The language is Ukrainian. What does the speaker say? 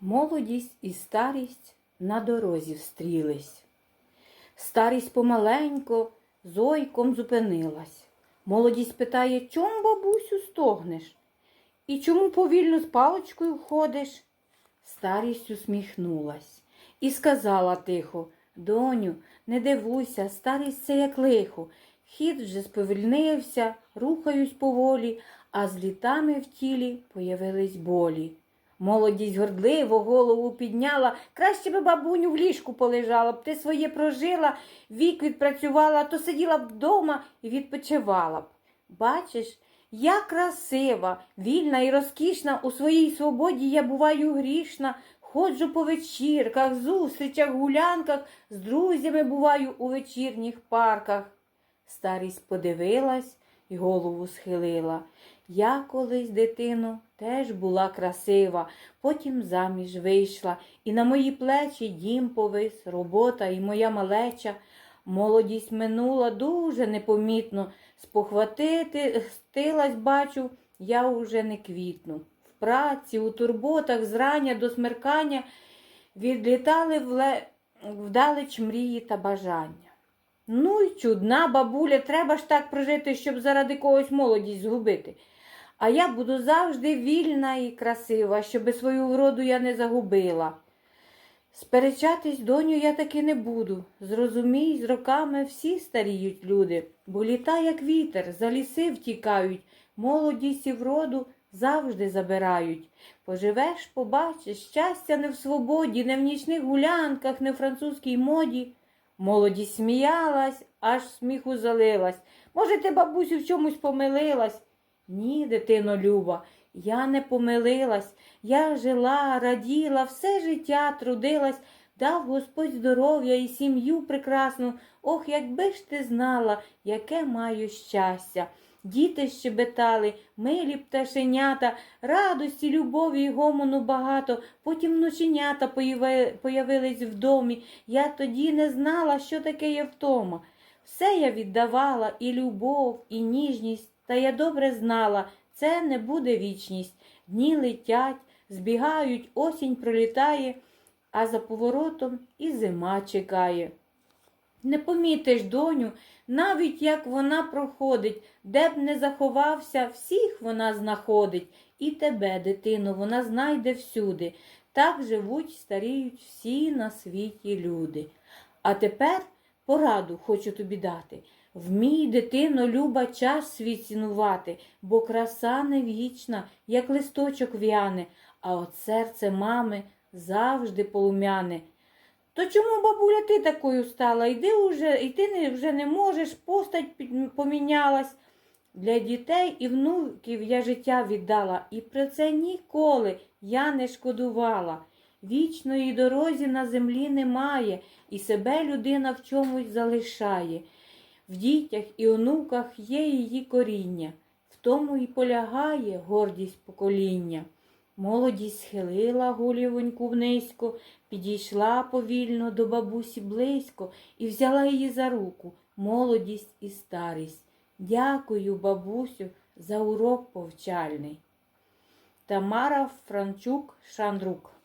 Молодість і старість на дорозі встрілись. Старість помаленько зойком зупинилась. Молодість питає, чом, бабусю, стогнеш? І чому повільно з паличкою ходиш? Старість усміхнулась і сказала тихо, доню, не дивуйся, старість це як лихо. Хід вже сповільнився, рухаюсь поволі, а з літами в тілі появились болі. Молодість гордливо голову підняла, краще би бабуню в ліжку полежала б, ти своє прожила, вік відпрацювала, то сиділа б вдома і відпочивала б. Бачиш, я красива, вільна і розкішна, у своїй свободі я буваю грішна, ходжу по вечірках, зустрічах, гулянках, з друзями буваю у вечірніх парках. Старість подивилась і голову схилила. Я колись, дитино, теж була красива, потім заміж вийшла, і на мої плечі дім повис, робота і моя малеча. Молодість минула дуже непомітно. Спохватити стилась, бачу, я уже не квітну. В праці, у турботах зрання до смеркання відлітали вдалеч мрії та бажання. Ну й чудна бабуля, треба ж так прожити, щоб заради когось молодість згубити. А я буду завжди вільна і красива, щоби свою вроду я не загубила. Сперечатись, доню, я таки не буду. Зрозумій, з роками всі старіють люди, бо літа, як вітер, за ліси втікають, молодість і вроду завжди забирають. Поживеш, побачиш, щастя не в свободі, не в нічних гулянках, не в французькій моді. Молодість сміялась, аж сміху залилась. Може, ти, бабусю, в чомусь помилилась? Ні, дитино Люба, я не помилилась. Я жила, раділа, все життя трудилась, дав Господь здоров'я і сім'ю прекрасну. Ох, якби ж ти знала, яке маю щастя. Діти щебетали, милі пташенята, радості, любові й гомону багато, потім внученята появились в домі. Я тоді не знала, що таке є втома. Все я віддавала, і любов, і ніжність, та я добре знала, це не буде вічність. Дні летять, збігають, осінь пролітає, а за поворотом і зима чекає. Не помітиш, доню, навіть як вона проходить, де б не заховався, всіх вона знаходить, і тебе, дитино, вона знайде всюди. Так живуть, старіють всі на світі люди. А тепер пораду хочу тобі дати. Вмій, дитино, люба, час свій цінувати, бо краса не вічна, як листочок в'яне, а от серце мами завжди полум'яне. То чому, бабуля, ти такою стала? Йди уже, і ти не, вже не можеш, постать помінялась. Для дітей і внуків я життя віддала, і про це ніколи я не шкодувала. Вічної дорозі на землі немає, і себе людина в чомусь залишає. В дітях і онуках є її коріння, в тому і полягає гордість покоління. Молодість схилила голівоньку низько, підійшла повільно до бабусі близько і взяла її за руку, молодість і старість. Дякую, бабусю, за урок повчальний. Тамара Франчук Шандрук